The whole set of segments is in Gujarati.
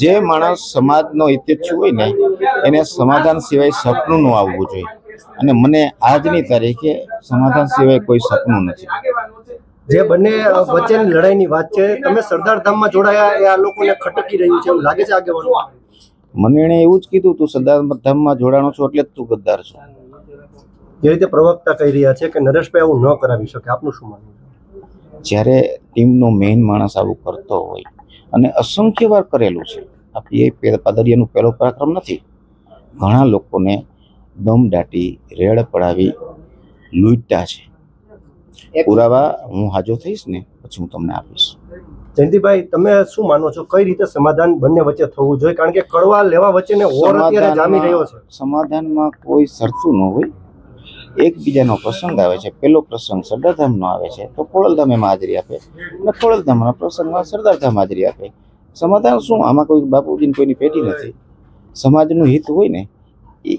જે માણસ સમાજનો હિતેચ્છુ હોય ને એને સમાધાન સિવાય સપનું ન આવવું જોઈએ. અને મને આજની તારીખે સમાધાન સિવાય કોઈ સપનું નથી. જે બંને વચ્ચેની લડાઈની વાત છે તમે સરદાર ધામમાં જોડાયા એ આ લોકોને ખટકી રહ્યું છે એવું લાગે છે આગેવાનો? મને એણે એવું જ કીધું તું સરદાર ધામમાં જોડાણો છો એટલે જ તું ગદ્દાર છો. જે રીતે પ્રવક્તા કહી રહ્યા છે કે નરેશભાઈ આવું ન કરાવી શકે આપનું શું માનવું જ્યારે ટીમનો મેઇન માણસ આવું કરતો હોય અને અસંખ્ય વાર કરેલું છે. આ પીઆઈ પાદરિયાનું પહેલો પરાક્રમ નથી. ઘણા લોકોને દમ દાટી રેડ પડાવી લૂંટા છે. પુરાવા હું હાજો થઈશ ને પછી હું તમને આપીશ. જયંતિભાઈ તમે શું માનો છો? કઈ રીતે સમાધાન બંને વચ્ચે થવું જોઈએ? કારણ કે કડવા લેવા વચ્ચેને ઓર અત્યારે જામી રહ્યો છે. સમાધાનમાં કોઈ સરતું ન હોય. એકબીજાનો પ્રસંગ આવે છે પેલો પ્રસંગ સરદારધામનો આવે છે તો ખોડલધામ એમાં હાજરી આપે. અને ખોડલધામના પ્રસંગમાં સરદારધામ હાજરી આપે. સમાધાન શું? આમાં કોઈ બાપુજીની કોઈની પેટી નથી. સમાજનું હિત હોય ને એ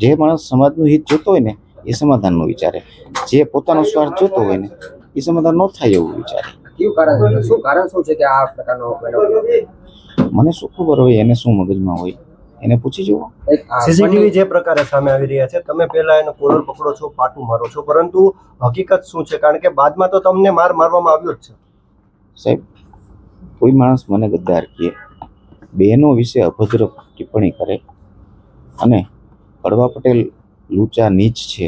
જે માણસ સમાજનું હિત જોતો હોય ને એ સમાધાનનું વિચારે. જે પોતાનો સ્વાર્થ જોતો હોય ને એ સમાધાન ન થાય એવું વિચારે. કારણ શું કારણ શું છે કે આ પ્રકારનો મને શું ખબર હોય એને શું મગજમાં હોય? એને પૂછી જુઓ. સીસીટીવી જે પ્રકારે સામે આવી રહ્યા છે તમે પહેલા એને કોલર પકડો છો પાટું મારો છો પરંતુ હકીકત શું છે? કારણ કે બાદમાં તો તમને માર મારવામાં આવ્યો જ છે. સાહેબ કોઈ માણસ મને ગદ્દાર કહે બહેનો વિશે અભદ્ર ટિપ્પણી કરે અને કડવા પટેલ લૂંચા નીચ છે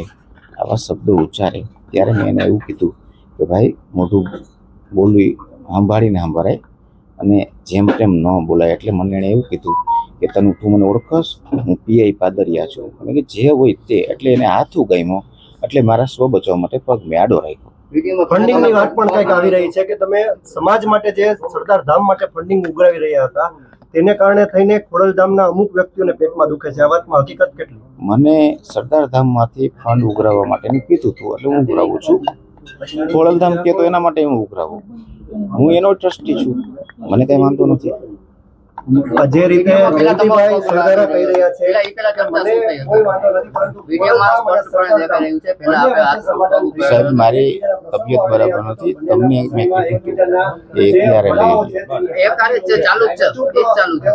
આવા શબ્દો ઉચ્ચારે ત્યારે મેં એને એવું કીધું કે ભાઈ મોઢું બોલવી સાંભળીને સાંભળાય અને જેમ તેમ ન બોલાય એટલે મને એણે એવું કીધું કે તને તું મને ઓળખસ હું પીઆઈ પાદરિયા છું. અને કે જે હોય તે એટલે એને હાથ ઉગામ્યો એટલે મારા સ્વ બચાવવા માટે પગ મેં આડો રાખ્યો ફંડિંગની વાત પણ કંઈક આવી રહી છે કે તમે સમાજ માટે જે સરદાર ધામ માટે ફંડિંગ ઉઘરાવી રહ્યા હતા તેને કારણે થઈને ખોડલધામના અમુક વ્યક્તિઓને પેટમાં દુખે છે. આ વાતમાં હકીકત કેટલી? મને સરદાર ધામમાંથી ફંડ ઉઘરાવવા માટેનું કીધું હતું એટલે હું ઉઘરાવું છું. ખોડલધામ કે તો એના માટે હું ઉઘરાવું. હું એનો ટ્રસ્ટી છું. મને કઈ વાંધો નથી. જે રીતે જયંતિભાઈ સરદારા કહી રહ્યા છે આપણે. સાહેબ મારી તબિયત બરાબર નથી. તમને મેં કીધું એ ક્યારે લઈ લો એ કાર્ય ચાલુ જ છે ચાલુ છે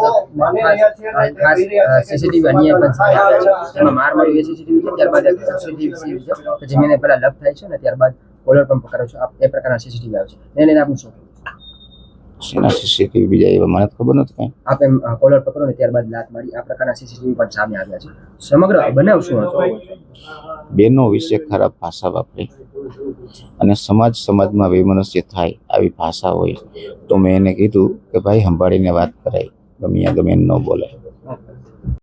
સીસીટીવી અન્ય પણ સામે આવ્યા છે. એમાં માર મારી સીસીટીવી છે ત્યારબાદ સીસીટીવી છે જે મને પેલા લગ થાય છે ને ત્યારબાદ કોલર પણ પકડો છો આ- એ પ્રકારના સીસીટીવી આવે છે. એને લઈને આપનું શું કહેવું? છે? શેના સીસીટીવી બીજા એવા? મને ખબર નથી કઈ. આપ એમ કોલર પકડો ને ત્યારબાદ લાત મારી આ પ્રકારના સીસીટીવી પણ સામે આવ્યા છે. સમગ્ર બનાવ શું હતો? બેનો વિશે ખરાબ ભાષા વાપરી અને સમાજ સમાજમાં વૈમનસ્ય થાય આવી ભાષા હોય તો મેં એને કીધું કે ભાઈ સંભાળીને વાત કરાય ગમે ગમે ન બોલાય.